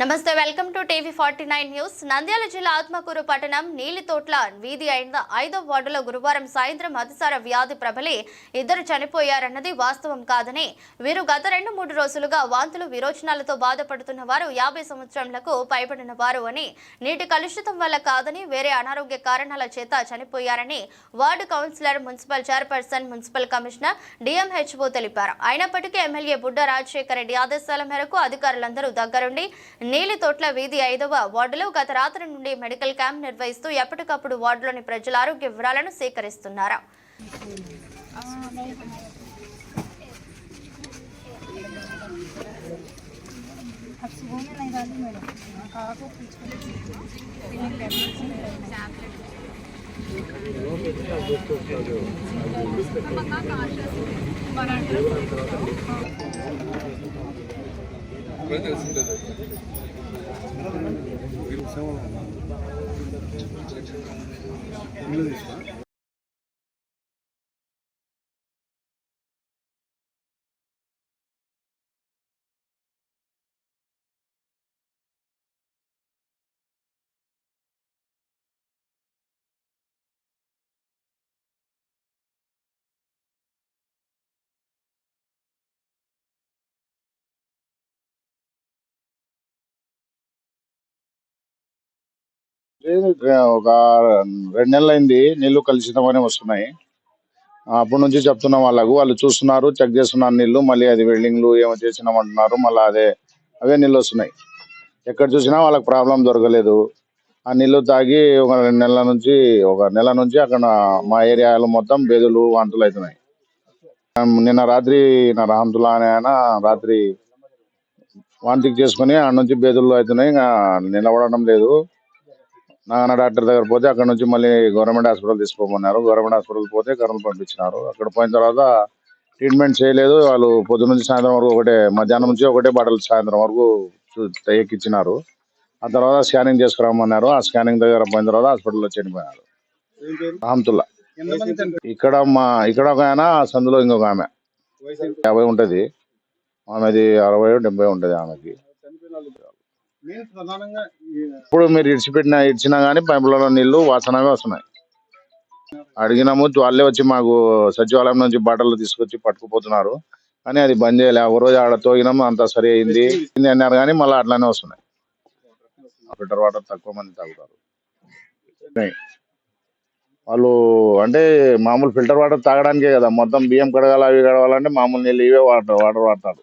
నమస్తే welcome to TV forty nine news. Nandyal జిల్లా ఆత్మకూరు పట్టణం నీలితోట్ల వీధి అయిన ఐదో వార్డులో గురువారం సాయంత్రం అతిసార వ్యాధి ప్రబలి ఇద్దరు చనిపోయారన్నది వాస్తవం కాదని వీరు గత రెండు మూడు రోజులుగా వాంతులు విరోచనాలతో బాధపడుతున్న వారు యాభై సంవత్సరంలకు పైబడిన వారు అని నీటి కలుషితం వల్ల కాదని వేరే అనారోగ్య కారణాల చేత చనిపోయారని ward councillor municipal chairperson municipal commissioner DMHO తెలిపారు. అయినప్పటికీ ఎమ్మెల్యే బుడ్డ రాజశేఖర రెడ్డి ఆదేశాల మేరకు అధికారులందరూ దగ్గరుండి నీలితోట్ల వీధి ఐదవ వార్డులో గత రాత్రి నుండి మెడికల్ క్యాంప్ నిర్వహిస్తూ ఎప్పటికప్పుడు వార్డులోని ప్రజల ఆరోగ్య వివరాలను సేకరిస్తున్నారు? 그런 데가 숨겨져 있어. 이런 లేదు ఒక రెండు నెలలు అయింది నీళ్ళు కలుషితమని వస్తున్నాయి. అప్పటి నుంచి చెప్తున్నాం వాళ్ళకు వాళ్ళు చూస్తున్నారు చెక్ చేస్తున్నారు నీళ్ళు మళ్ళీ అది వెల్డింగ్లు ఏమో చేసినామంటున్నారు మళ్ళీ అదే అవే నీళ్ళు వస్తున్నాయి. ఎక్కడ చూసినా వాళ్ళకి ప్రాబ్లం దొరకలేదు. ఆ నీళ్ళు తాగి ఒక రెండు నెలల నుంచి ఒక నెల నుంచి అక్కడ మా ఏరియాలో మొత్తం బేదులు వాంతులు అవుతున్నాయి. నిన్న రాత్రి నా రాహంతుల్లా అనే ఆయన రాత్రి వాంతికి చేసుకుని ఆ నుంచి బేదులు అవుతున్నాయి ఇంకా నిలబడడం లేదు. నాన్న డాక్టర్ దగ్గర పోతే అక్కడ నుంచి మళ్ళీ గవర్నమెంట్ హాస్పిటల్ తీసుకోమన్నారు. గవర్నమెంట్ హాస్పిటల్ పోతే కర్నూలు పంపించినారు. అక్కడ పోయిన తర్వాత ట్రీట్మెంట్ చేయలేదు. వాళ్ళు పొద్దు నుంచి సాయంత్రం వరకు ఒకటే మధ్యాహ్నం నుంచి ఒకటే బాటలు సాయంత్రం వరకు ఎక్కిచ్చినారు ఆ తర్వాత స్కానింగ్ చేసుకురమ్మన్నారు. ఆ స్కానింగ్ దగ్గర పోయిన తర్వాత హాస్పిటల్లో చనిపోయినారు. రాహంతుల్లా ఇక్కడ మా ఇక్కడ ఒక ఆయన సందులో ఇంకొక ఆమె. యాభై ఉంటుంది. ఆమెది అరవై డెబ్బై ఉంటుంది ఆమెకి. ఇప్పుడు మీరు ఇడిచిపెట్టిన ఇడిచినా గానీ పైపులలో నీళ్ళు వాసనగా వస్తున్నాయి. అడిగినాము వాళ్ళే వచ్చి మాకు సచివాలయం నుంచి బాటలు తీసుకొచ్చి పట్టుకుపోతున్నారు. కానీ అది బంద్ చేయలే. ఒక రోజు ఆడ తోగినాము అంతా సరి అయింది. అన్నారు కానీ మళ్ళీ అట్లానే వస్తున్నాయి. ఫిల్టర్ వాటర్ తక్కువ మంది తాగుతారు. వాళ్ళు అంటే మామూలు ఫిల్టర్ వాటర్ తాగడానికే కదా. మొత్తం బియ్యం కడగాలి అవి కడగాలంటే మామూలు నీళ్ళు ఇవే వాటర్ వాటర్ వాడతారు.